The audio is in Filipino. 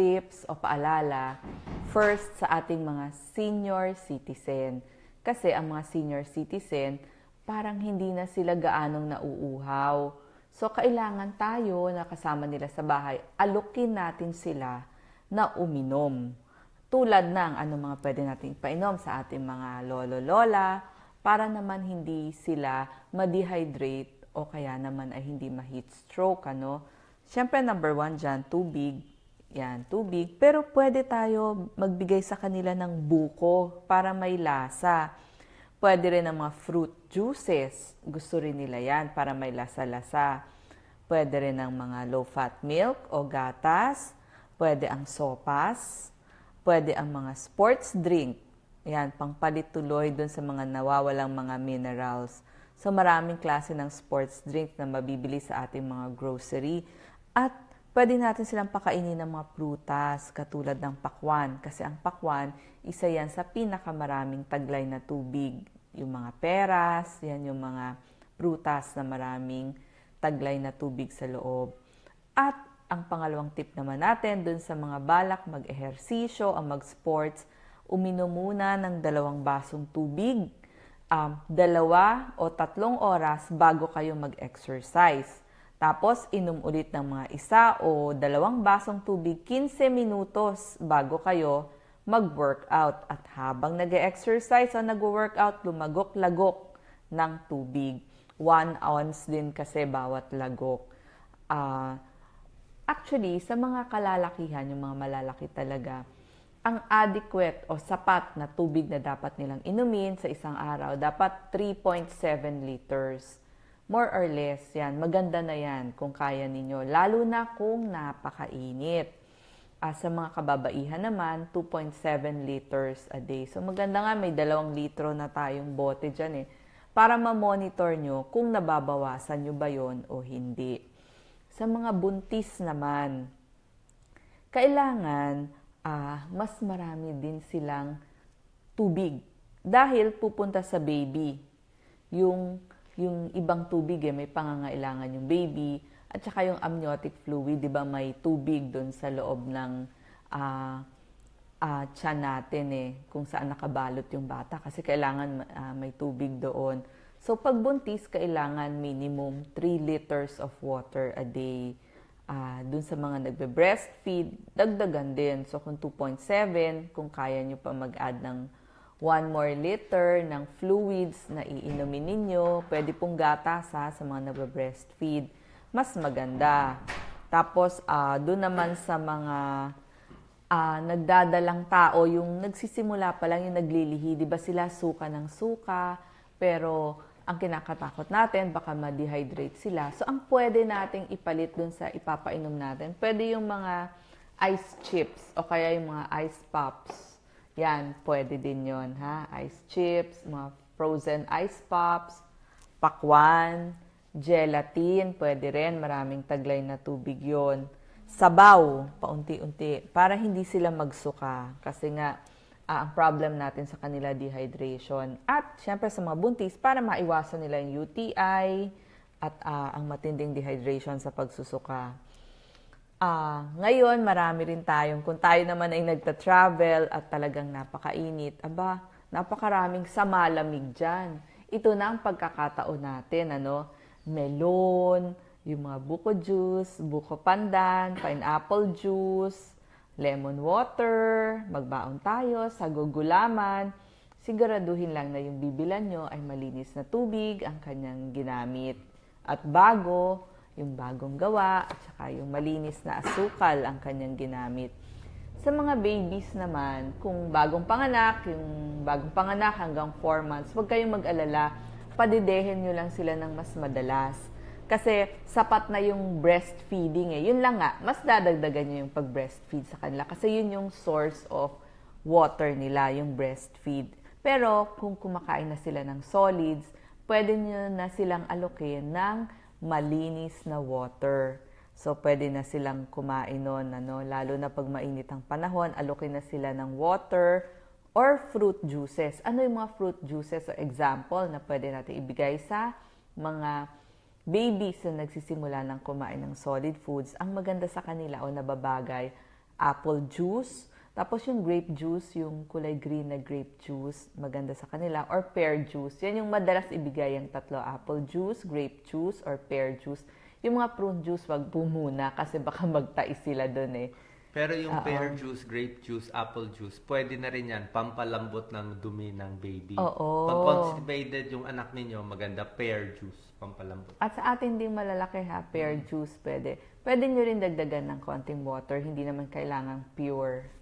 tips o paalala first sa ating mga senior citizen. Kasi ang mga senior citizen, parang hindi na sila gaanong nauuhaw. So, kailangan tayo na kasama nila sa bahay, alukin natin sila na uminom. Tulad ng ano mga pwede nating painom sa ating mga lolo-lola para naman hindi sila ma-dehydrate o kaya naman ay hindi ma-heat stroke. Ano? Siyempre, number one dyan, tubig. Yan, tubig. Pero pwede tayo magbigay sa kanila ng buko para may lasa. Pwede rin ng mga fruit juices. Gusto rin nila yan para may lasa-lasa. Pwede rin ng mga low-fat milk o gatas. Pwede ang sopas. Pwede ang mga sports drink. Yan, pangpalit tuloy dun sa mga nawawalang mga minerals. So maraming klase ng sports drink na mabibili sa ating mga grocery. At pwede natin silang pakainin ng mga prutas katulad ng pakwan. Kasi ang pakwan, isa yan sa pinakamaraming taglay na tubig. Yung mga peras, yan yung mga prutas na maraming taglay na tubig sa loob. At ang pangalawang tip naman natin, dun sa mga balak mag-ehersisyo, ang mag-sports, uminom muna ng dalawang basong tubig, um, dalawa o tatlong oras bago kayo mag-exercise. Tapos, inom ulit ng mga isa o dalawang basong tubig 15 minutos bago kayo mag-workout. At habang nag exercise o nag-workout, lumagok-lagok ng tubig. 1 ounce din kasi bawat lagok. Uh, actually, sa mga kalalakihan, yung mga malalaki talaga, ang adequate o sapat na tubig na dapat nilang inumin sa isang araw, dapat 3.7 liters. More or less, yan. Maganda na yan kung kaya ninyo. Lalo na kung napakainit. Uh, sa mga kababaihan naman, 2.7 liters a day. So maganda nga may dalawang litro na tayong bote dyan eh. Para ma-monitor nyo kung nababawasan nyo ba yon o hindi. Sa mga buntis naman, kailangan uh, mas marami din silang tubig. Dahil pupunta sa baby. Yung yung ibang tubig eh, may pangangailangan yung baby. At saka yung amniotic fluid, di ba may tubig doon sa loob ng uh, uh, tiyan natin eh, kung saan nakabalot yung bata. Kasi kailangan uh, may tubig doon. So pag buntis, kailangan minimum 3 liters of water a day. Uh, dun sa mga nagbe-breastfeed, dagdagan din. So kung 2.7, kung kaya nyo pa mag-add ng 1 more liter ng fluids na iinumin ninyo. Pwede pong gatas ha, sa mga nagbe-breastfeed. Mas maganda. Tapos, uh, doon naman sa mga uh, nagdadalang tao, yung nagsisimula pa lang yung naglilihi, di ba sila suka ng suka, pero ang kinakatakot natin, baka ma-dehydrate sila. So, ang pwede nating ipalit dun sa ipapainom natin, pwede yung mga ice chips o kaya yung mga ice pops yan, pwede din yon ha? Ice chips, mga frozen ice pops, pakwan, gelatin, pwede rin. Maraming taglay na tubig yon Sabaw, paunti-unti, para hindi sila magsuka. Kasi nga, uh, ang problem natin sa kanila dehydration. At syempre sa mga buntis, para maiwasan nila yung UTI at uh, ang matinding dehydration sa pagsusuka. Ah, ngayon marami rin tayong kung tayo naman ay nagta-travel at talagang napakainit, aba, napakaraming samalamig diyan. Ito na ang pagkakataon natin, ano? Melon, yung mga buko juice, buko pandan, pineapple juice, lemon water, magbaon tayo sa gugulaman. Siguraduhin lang na yung bibilan nyo ay malinis na tubig ang kanyang ginamit. At bago, yung bagong gawa, at saka yung malinis na asukal ang kanyang ginamit. Sa mga babies naman, kung bagong panganak, yung bagong panganak hanggang 4 months, huwag kayong mag-alala, padidehin nyo lang sila ng mas madalas. Kasi sapat na yung breastfeeding eh. Yun lang nga, mas dadagdagan nyo yung pag-breastfeed sa kanila. Kasi yun yung source of water nila, yung breastfeed. Pero kung kumakain na sila ng solids, pwede nyo na silang alokin ng malinis na water. So, pwede na silang kumain nun, ano? lalo na pag mainit ang panahon, alokin na sila ng water or fruit juices. Ano yung mga fruit juices? So, example na pwede natin ibigay sa mga babies na nagsisimula ng kumain ng solid foods. Ang maganda sa kanila o nababagay apple juice. Tapos yung grape juice, yung kulay green na grape juice, maganda sa kanila. Or pear juice. Yan yung madalas ibigay yung tatlo. Apple juice, grape juice, or pear juice. Yung mga prune juice, wag po muna kasi baka magtais sila doon eh. Pero yung Oo. pear juice, grape juice, apple juice, pwede na rin yan, pampalambot ng dumi ng baby. Oo. Pag constipated yung anak ninyo, maganda pear juice, pampalambot. At sa atin ding malalaki ha, pear juice pwede. Pwede nyo rin dagdagan ng konting water, hindi naman kailangang pure.